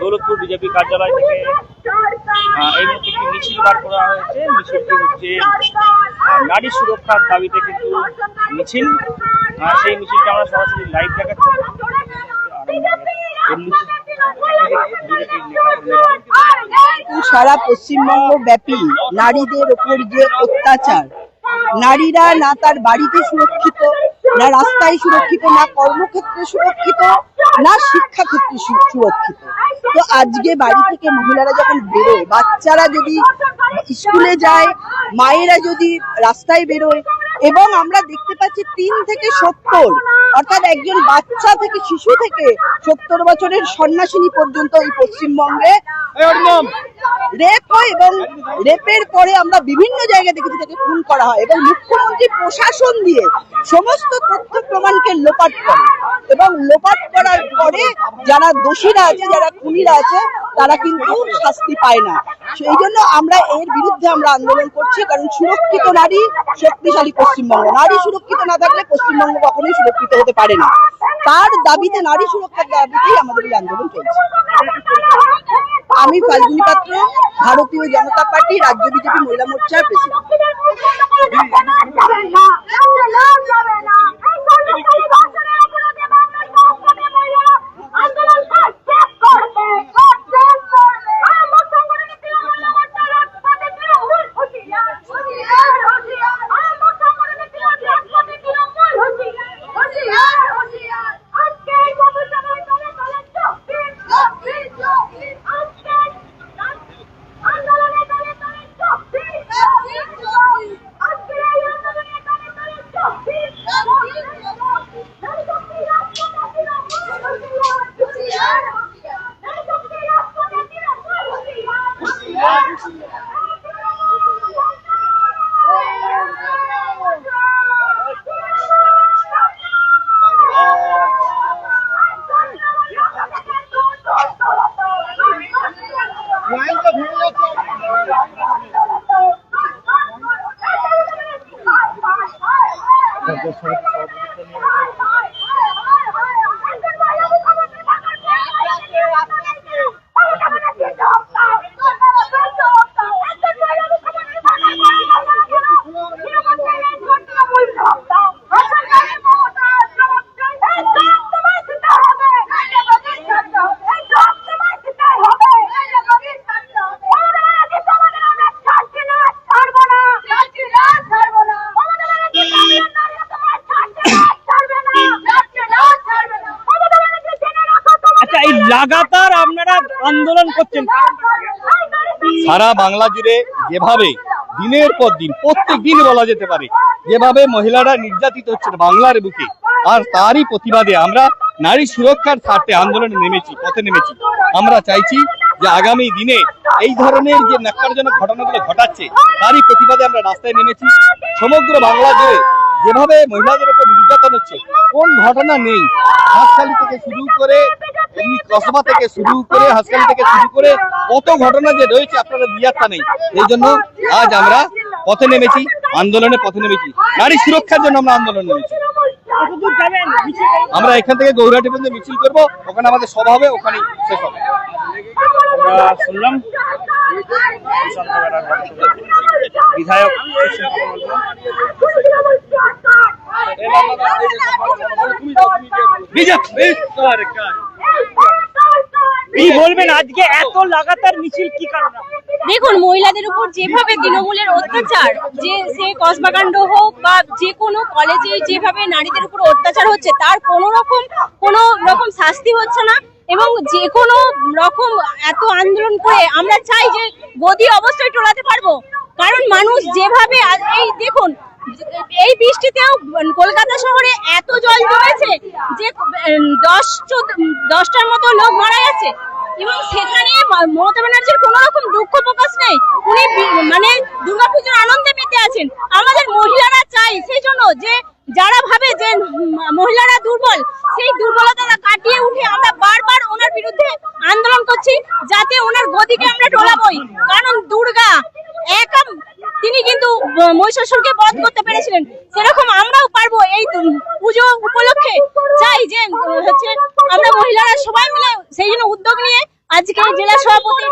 Daulatpur BJP কার্যালয় থেকে এই মুহূর্তে একটি মিছিল বার করা হয়েছে। মিছিলটি হচ্ছে নারী সুরক্ষার দাবিতে কিন্তু মিছিল। সেই মিছিলটা আমরা সরাসরি লাইভ দেখাচ্ছি। সারা পশ্চিমবঙ্গ ব্যাপী নারীদের ওপর যে অত্যাচার, নারীরা না তার বাড়িতে সুরক্ষিত না রাস্তায় সুরক্ষিত, না কর্মক্ষেত্রে সুরক্ষিত, না শিক্ষাক্ষেত্রে সুরক্ষিত। তো আজকে বাড়ি থেকে মহিলারা যখন বেরোয়, বাচ্চারা যদি স্কুলে যায়, মায়েরা যদি রাস্তায় বেরোয়, এবং আমরা দেখতে পাচ্ছি তিন থেকে সত্তর, অর্থাৎ একজন বাচ্চা থেকে শিশু থেকে সত্তর বছরের সন্ন্যাসিনী পর্যন্ত এই পশ্চিমবঙ্গে রেপ হয় এবং রেপের পরে আমরা বিভিন্ন জায়গায় দেখেছি তাকে খুন করা হয় এবং মুখ্যমন্ত্রী প্রশাসন দিয়ে সমস্ত তথ্য প্রমাণকে লোপাট করে। এবং লোপাট করার পরে যারা দোষীরা আছে, যারা খুনিরা আছে তারা কিন্তু শাস্তি পায় না। সেই জন্য আমরা এর বিরুদ্ধে আমরা আন্দোলন করছি, কারণ সুরক্ষিত নারী শক্তিশালী পশ্চিমবঙ্গ। নারী সুরক্ষিত না থাকলে পশ্চিমবঙ্গ কখনোই সুরক্ষিত হতে পারে না। তার দাবিতে নারী সুরক্ষার দাবিতেই আমাদের এই আন্দোলন চলছে। আমি ফাল্গুনী পাত্র, ভারতীয় জনতা পার্টি, রাজ্য বিজেপি মহিলা মোর্চার প্রেসিডেন্ট। আচ্ছা এই লাগাতার আপনারা আন্দোলন করছেন। সারা বাংলা জুড়ে যেভাবে দিনের পর দিন, প্রত্যেক দিন বলা যেতে পারে, যেভাবে মহিলারা নির্যাতিত হচ্ছে বাংলার বুকে, আর তারই প্রতিবাদে আমরা নারী সুরক্ষার স্বার্থে আন্দোলনে নেমেছি, পথে নেমেছি। আমরা চাইছি যে আগামী দিনে এই ধরনের যে ন্যাক্কারজনক ঘটনাগুলো ঘটাচ্ছে, তারই প্রতিবাদে আমরা রাস্তায় নেমেছি। সমগ্র বাংলা জুড়ে যেভাবে মহিলাদের উপর নির্যাতন হচ্ছে, কোন ঘটনা নেই। হাসখালি থেকে শুরু করে এমনি কসবা থেকে শুরু করে হাসখালি থেকে শুরু করে কত ঘটনা যে রয়েছে আপনারা দিয়ারটা নেই। এই জন্য আজ আমরা পথে নেমেছি আন্দোলনে পথে নেমেছি। নারী সুরক্ষার জন্য আমরা আন্দোলন নেমেছি। আমরা এখান থেকে গৌরাটি পর্যন্ত মিছিল করব ওখানে আমাদের সভা হবে ওখানেই শেষ হবে। শুনলাম। বিধায়ক বিজেপি কি বলবেন আজকে? এত লাগাতার মিছিল, কি কারণে? দেখুন, মহিলাদের উপর যেভাবে তৃণমূলের অত্যাচার, যে সে কসবাকাণ্ড হোক বা যে কোনো কলেজে যেভাবে নারীদের উপর অত্যাচার হচ্ছে, তার কোনো রকম কোনো রকম শাস্তি হচ্ছে না এবং যে কোনো রকম এত আন্দোলন করে আমরা চাই যে গদি অবশ্যই টোলাতে পারব। কারণ মানুষ যেভাবে এই দেখুন এই বৃষ্টিতেও কলকাতা শহরে এত জল জমেছে যে দশ দশটার মতো লোক মারা গেছে। এবং সেখানে মমতা ব্যানার্জির কোনো রকম দুঃখ প্রকাশ নেই। উনি মানে দুর্গাপুজোর আনন্দে মেতে আছেন। আমাদের মহিলারা চাই সেই জন্য যে, যারা ভাবে যে মহিলারা দুর্বল, সেই দুর্বলতা কাটিয়ে উঠে আমরা বারবার ওনার বিরুদ্ধে আন্দোলন করছি, যাতে ওনার গদিকে আমরা টোলাবই কারণ দুর্গা তিনি কিন্তু মহিষাসুরকে বধ করতে পেরেছিলেন। সেরকম আমরাও পারব এই পুজো উপলক্ষে। চাই যে হচ্ছে, আমরা মহিলারা সবাই মিলে সেই জন্য উদ্যোগ নিয়ে আজকে জেলা সভাপতি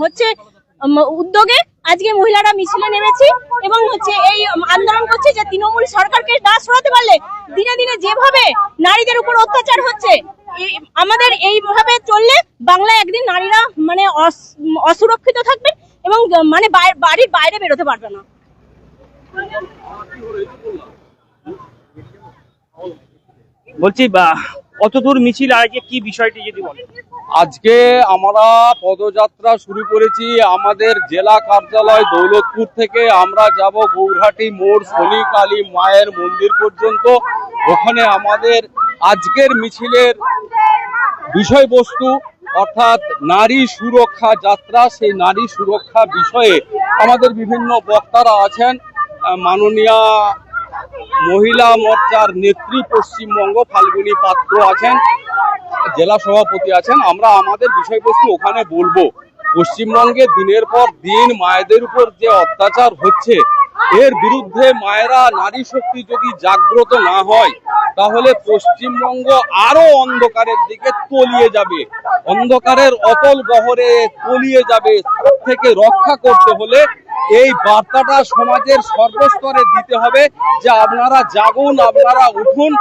হচ্ছে উদ্যোগে আজকে মহিলারা মিছিলে নেমেছি এবং হচ্ছে এই আন্দোলন করছে যে তৃণমূল সরকারকে দাস সরাতে পারলে দিনে দিনে যেভাবে নারীদের উপর অত্যাচার হচ্ছে আমাদের এইভাবে চললে বাংলা একদিন নারীরা মানে অসুরক্ষিত থাকবে। এবং মানে বাড়ির বাইরে বেরোতে পারবে না। বলছি বা কত দূর মিছিল আর আজকে কি বিষয়টি যদি বলেন? আজকে আমরা পদযাত্রা শুরু করেছি আমাদের জেলা কার্যালয় দৌলতপুর থেকে। আমরা যাব গৌরহাটি মোড় শনি কালী মায়ের মন্দির পর্যন্ত। ওখানে আমাদের আজকের মিছিলের বিষয়বস্তু অর্থাৎ নারী সুরক্ষা যাত্রা, সেই নারী সুরক্ষা বিষয়ে আমাদের বিভিন্ন বক্তারা আছেন। মাননীয়া মহিলা মোর্চার নেত্রী পশ্চিমবঙ্গ ফাল্গুনী পাত্র আছেন, জেলা সভাপতি আছেন। আমরা আমাদের বিষয়বস্তু ওখানে বলব। পশ্চিমবঙ্গে দিনের পর দিন মায়েদের উপর যে অত্যাচার হচ্ছে এর বিরুদ্ধে মায়েরা নারী শক্তি যদি জাগ্রত না হয়, তাহলে পশ্চিমবঙ্গ আরও অন্ধকারের দিকে তলিয়ে যাবে। অন্ধকারের অতল গহরে তলিয়ে যাবে। থেকে রক্ষা করতে হলে এই বার্তাটা সমাজের সর্বস্তরে দিতে হবে যে আপনারা জাগুন, আপনারা উঠুন,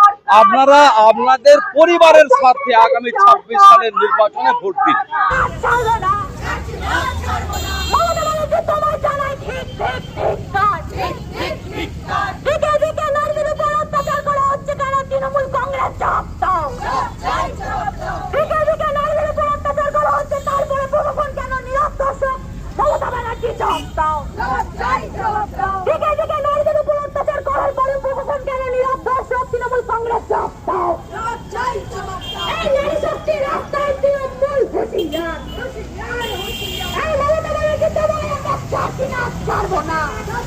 আপনারা আপনাদের পরিবারের স্বার্থে আগামী ছাব্বিশ সালের নির্বাচনে ভোট দিন ছাড়বে না মমতা ব্যানার্জি তোমায় জানাই ঠিক ঠিক ঠিক কাজ ঠিক ঠিক ঠিক কাজ দিকে দিকে নারীদের উপর অত্যাচার করা হচ্ছে কেন তৃণমূল কংগ্রেস জবাব দাও দিকে দিকে নারীদের উপর অত্যাচার করা হচ্ছে তারপরে প্রশাসন কেন নীরব দর্শক মমতা ব্যানার্জি জবাব দাও দিকে দিকে নারীদের উপর অত্যাচার করার পরে প্রশাসন কেন নীরব দর্শক তৃণমূল কংগ্রেস জবাব দাও এই নারী শক্তি রাস্তায় তৃণমূল হুঁশিয়ার এই মমতা ব্যানার্জি তোমায় আমরা চাকরি না ছাড়বো না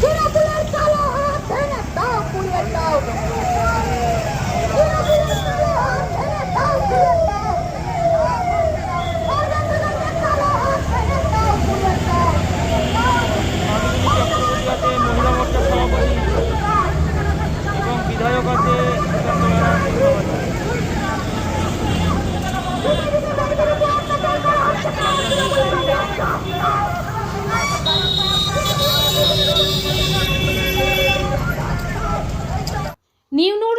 তৃণমূলের কালো হাত ভেঙে দাও পুড়িয়ে দাও তৃণমূলের কালো হাত ভেঙে দাও পুড়িয়ে দাও অরবিন্দনের কালো হাত ভেঙে দাও পুড়িয়ে দাও মহিলা মোর্চার সভাপতি এবং বিধায়ক আছে সুকান্ত ব্যানার্জি। নিউনুর